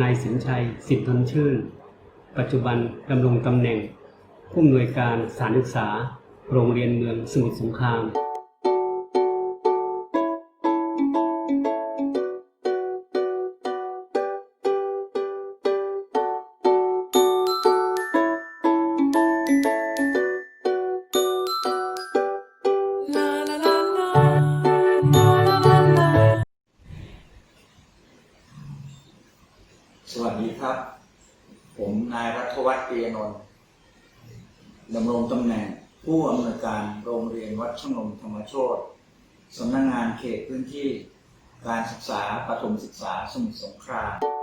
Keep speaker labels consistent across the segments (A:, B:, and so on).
A: นายสินชัย สิทธิทนชื่น ปัจจุบันดำรงตำแหน่ง ผู้อำนวยการสานศึกษา โรงเรียนเมืองสมุทรสงคราม
B: อำนวยการโรงเรียนวัดชงลมธรรมโชตสำนักงานเขตพื้นที่การศึกษาประถมศึกษาสมุทรสงคราม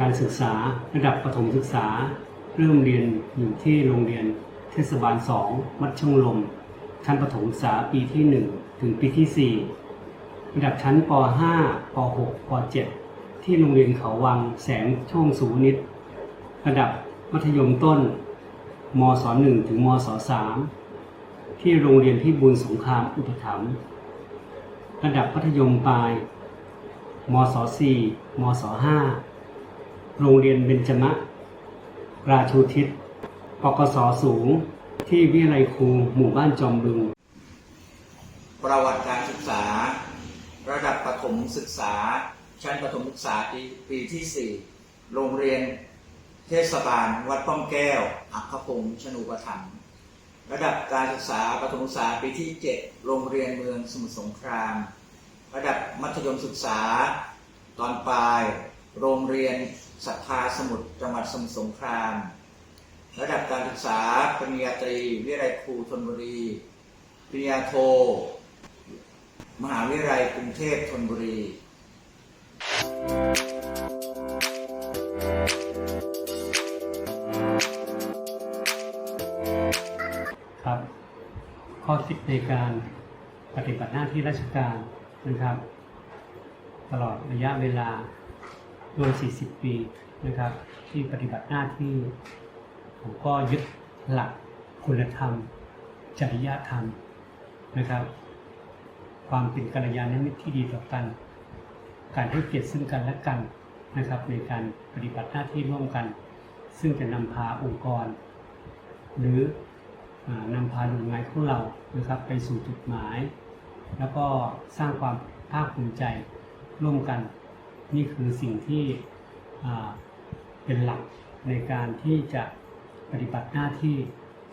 A: การศึกษาระดับประถมศึกษา เริ่มเรียนอยู่ที่โรงเรียนเทศบาล 2 มัดช่องลม ชั้นประถมศึกษาปีที่ 1 ถึงปีที่ 4 ระดับชั้นป .5 ป .6 ป .7 ที่โรงเรียนเขาวังแสงช่วงสูงนิด ระดับมัธยมต้นมศ 1 ถึงมศ 3 ที่โรงเรียนที่บุญสงครามอุปถัมภ์ระดับมัธยมปลายมศ 4 มศ 5 โรงเรียนเบญจมะ ราชูทิศปกสสูง ที่วิทยาลัยครูหมู่บ้านจอมบึง
B: ประวัติการศึกษา ระดับประถมศึกษา ชั้นประถมศึกษาปีปีที่ 4 โรงเรียนเทศบาล วัดป้อมแก้ว อัคคพงศ์ชนูปถัมภ์ระดับการศึกษาประถมศึกษาปีที่ 7 โรงเรียนเมืองสมุทรสงคราม ระดับมัธยมศึกษาตอนปลาย โรงเรียนศรัทธาสมุทรจังหวัดสมุทรสงคราม ระดับการศึกษาปริญญาตรี วิทยาลัยครูธนบุรี ปริญญาโท มหาวิทยาลัยกรุงเทพธนบุรี
A: ครับข้อคิดในการปฏิบัติหน้าที่ราชการนะครับ ตลอดระยะเวลา รวม40 ปีนะครับ ที่ปฏิบัติหน้าที่ ผมก็ยึดหลักคุณธรรม จริยธรรมนะครับ ความเป็นกัลยาณมิตรที่ดีต่อกัน การให้เกียรติซึ่งกันและกันนะครับในการปฏิบัติหน้าที่ร่วมกัน ซึ่งจะนำพาองค์กร หรืออนำพาหน่วยงานของเรานะครับไปสู่จุดหมาย แล้วก็สร้างความภาคภูมิใจร่วมกัน นี่คือสิ่งที่เป็นหลักในการที่จะปฏิบัติหน้าที่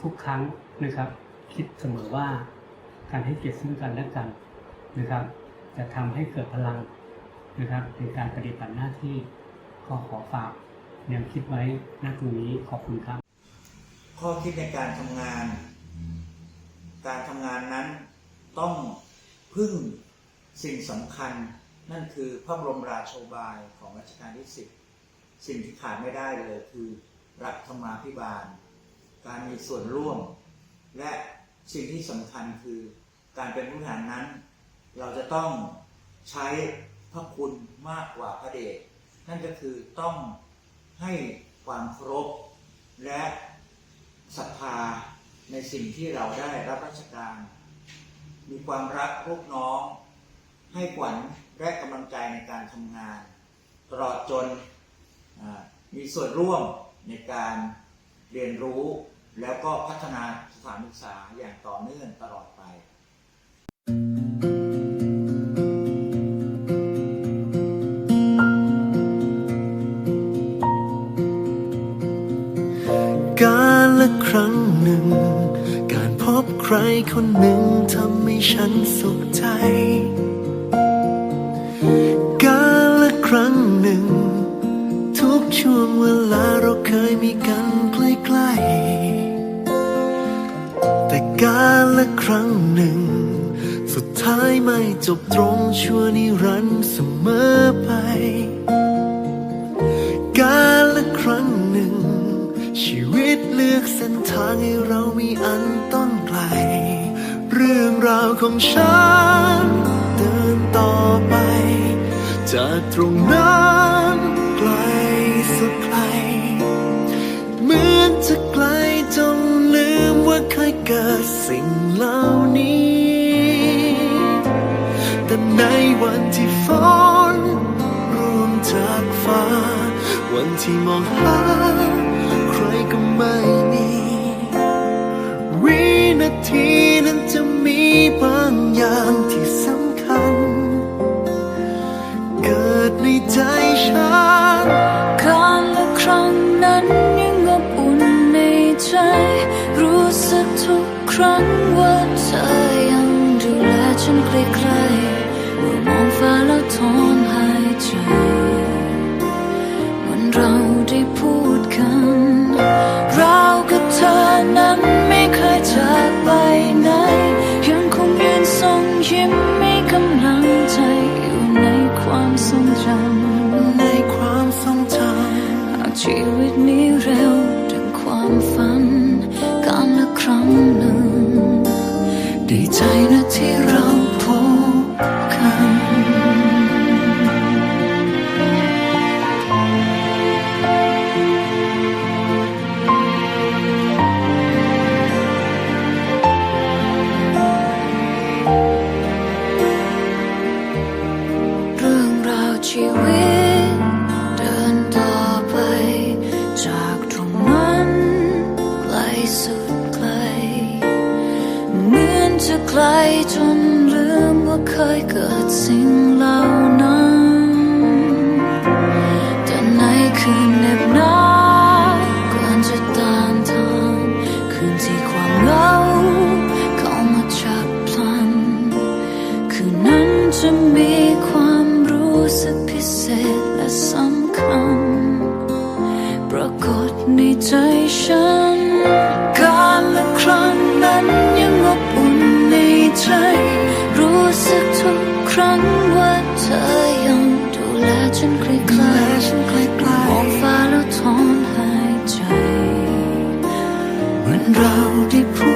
A: ทุกครั้งนะครับ คิดเสมอว่าการให้เกียรติซึ่งกันและกันนะครับ จะทำให้เกิดพลังนะครับในการปฏิบัติหน้าที่ก็ขอฝากแนวคิดไว้ณตรงนี้ขอบคุณครับ
B: ข้อคิดในการทำงาน การทำงานนั้นต้องพึ่งสิ่งสำคัญ นั่นคือพระบรมราโชบายของรัชกาลที่10สิ่งที่ขาดไม่ได้เลยคือรัฐธรรมาภิบาล การมีส่วนร่วม และสิ่งที่สำคัญคือการเป็นผู้บริหารนั้น เราจะต้องใช้พระคุณมากกว่าพระเดชนั่นก็คือต้องให้ความเคารพและศรัทธาในสิ่งที่เราได้รับราชการ มีความรักลูกน้อง ให้ขวัญ และกำลังใจในการทำงาน ตลอดจนมีส่วนร่วมในการเรียนรู้ แล้วก็พัฒนาสถานศึกษาอย่างต่อเนื่องตลอดไป
C: การละครั้งหนึ่ง การพบใครคนหนึ่ง ท้ายไม่จบตรงชั่วนิรันดรเสมอไป การละครั้งหนึ่ง ชีวิตเลือกเส้นทางให้เรามีอันต้องไกล เรื่องราวของฉันเดินต่อไป จากตรงนั้นไกลสักไกลเหมือนจะไกลจนลืมว่าเคยเกิดสิ่งเหล่านี้ ในวันที่ฝนร่วมจากฟ้า วันที่มองหาใครก็ไม่มีวินาทีนั้นจะมีบางอย่างที่สำคัญ เกิดในใจ
D: ฉันครั้งละครั้งนั้นยังอบอุ่นในใจ รู้สึกทุกครั้ง 从。 เรา
C: ได้พูด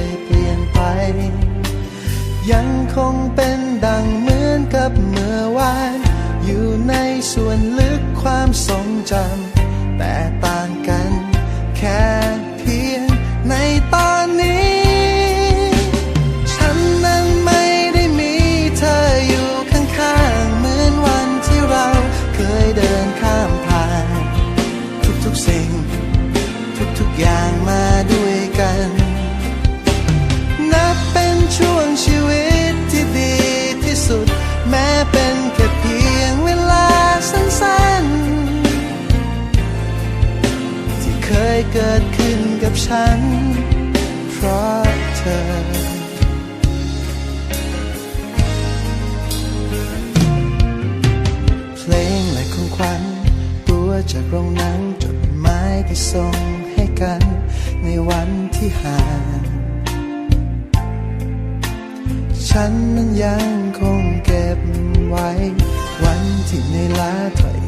D: ยเปลี่
E: ยนไป ยังคงเป็นดังเหมือนกับเมื่อวาน อยู่ในส่วนลึกความทรงจำแต่ตา ฉัน เพราะเธอเพลงและของขวัญตัวจากโรงหนังจดหมายที่ส่งให้กัน ในวันที่ห่าง ฉันนั้นยังคงเก็บไว้ วันที่ในลาถอย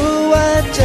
E: ้